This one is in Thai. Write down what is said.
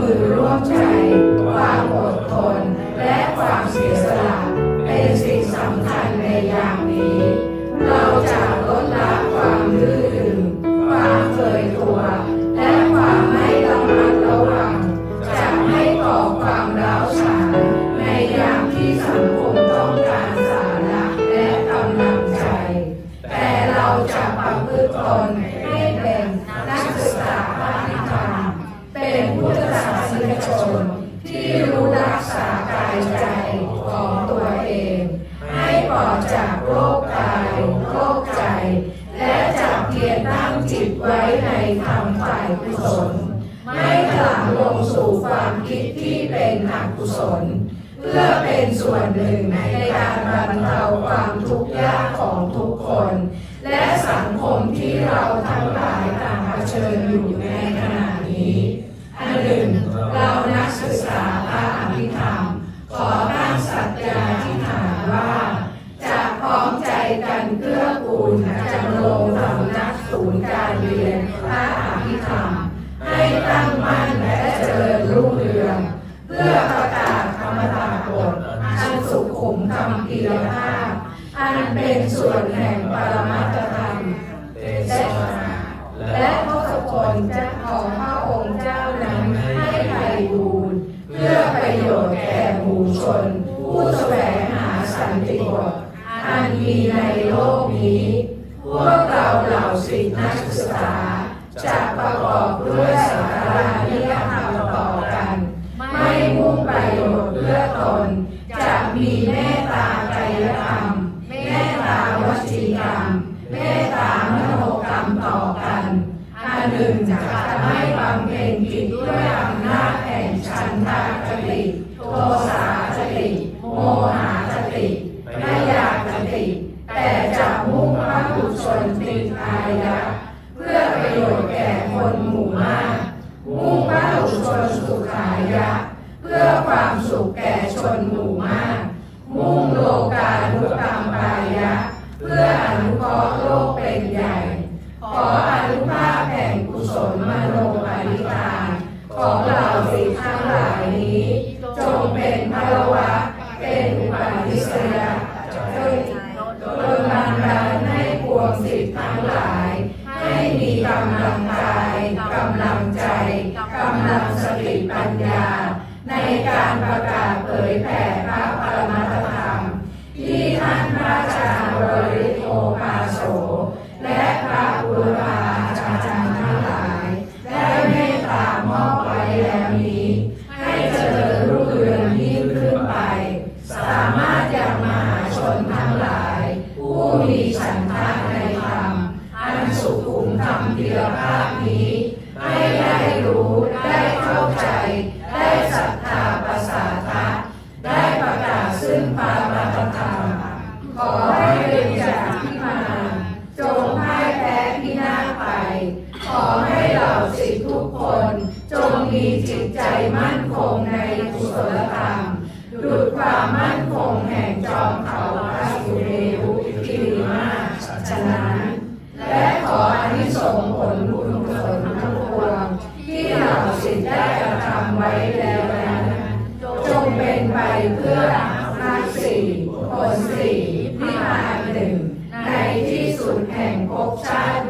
มือร่วมใจ ความอดทน และความเสียส ชน ที่รู้รักษากายใจของตัวเอง ให้ปลอดจากโรคกายโรคใจ และจะเพียรตั้งจิตไว้ในธรรมฝ่ายกุศล ไม่กลับลงสู่ความคิดที่เป็นอกุศล เพื่อเป็นส่วนหนึ่งในการ กันเกื้อกูลจำลงสำนักศูนย์การเรียนพระอภิธรรม ให้ตั้งมั่นและเจริญรุ่งเรือง เพื่อประกาศธรรมตากฎอันสุขุมคำพีรภาพอันเป็นส่วนแห่งปรมัตธรรมและและทศพลจะของพระองค์เจ้านั้นให้ไพบูรณ์เพื่อประโยชน์แก่หมู่ชน ผู้แสวงหาสันติบท อันมีในโลกนี้ พวกเราเหล่าศิษย์นักศึกษาจะประกอบด้วยสังฆานิยธรรมต่อกัน ไม่มุ่งประโยชน์เพื่อตน จะมีเมตตากายกรรมเมตตาวจีกรรมเมตตามโนกรรมต่อกันอันหนึ่งจะไม่บำเพ็ญกิจด้วยอำนาจแห่งฉันทากติโทสา พื่อความสุขแก่ชนหมู่มาก มุ่งโลกานุกรรมปายะ เพื่ออนุเคราะห์โลกเป็นใหญ่ ขออนุภาพแห่งกุศลมโนปริตานของเราสิทธิ์ทั้งหลายนี้ จงเป็นพลวะ เป็นอุปาทิสยะจงโดนบันดาลให้ปวงสิทธิ์ทั้งหลาย ให้มีกำลังกายกำลังใจกำลังสติปัญญา ในการประกาศเผยแผ่พระปรมัตธรรม ที่ท่านพระอาจารย์บริโภปาโสและ ความมั่นคงแห่งจอมเขาพระสุเรวุกิริมาฉะนั้น และขออานิสงส์ผลบุญกุศลทั้งปวง ที่เหล่าศิษย์ได้กระทำไว้แล้วนั้นจงเป็นไปเพื่อมรรคสี่ผลสี่นิพพานหนึ่งในที่สุดแห่งภพชาติ